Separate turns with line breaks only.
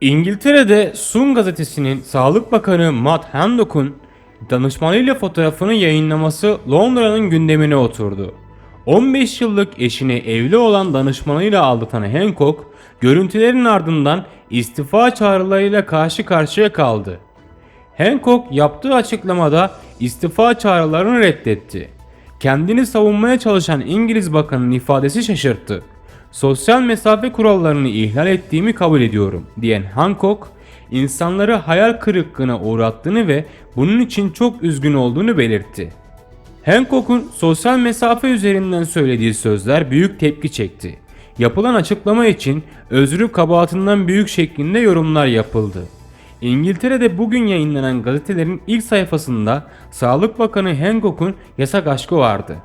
İngiltere'de Sun gazetesinin Sağlık Bakanı Matt Hancock'un danışmanıyla fotoğrafını yayınlaması Londra'nın gündemine oturdu. 15 yıllık eşini evli olan danışmanıyla aldatan Hancock, görüntülerin ardından istifa çağrılarıyla karşı karşıya kaldı. Hancock yaptığı açıklamada istifa çağrılarını reddetti. Kendini savunmaya çalışan İngiliz bakanın ifadesi şaşırttı. Sosyal mesafe kurallarını ihlal ettiğimi kabul ediyorum diyen Hancock, insanları hayal kırıklığına uğrattığını ve bunun için çok üzgün olduğunu belirtti. Hancock'un sosyal mesafe üzerinden söylediği sözler büyük tepki çekti. Yapılan açıklama için özrü kabahatinden büyük şeklinde yorumlar yapıldı. İngiltere'de bugün yayınlanan gazetelerin ilk sayfasında Sağlık Bakanı Hancock'un yasak aşkı vardı.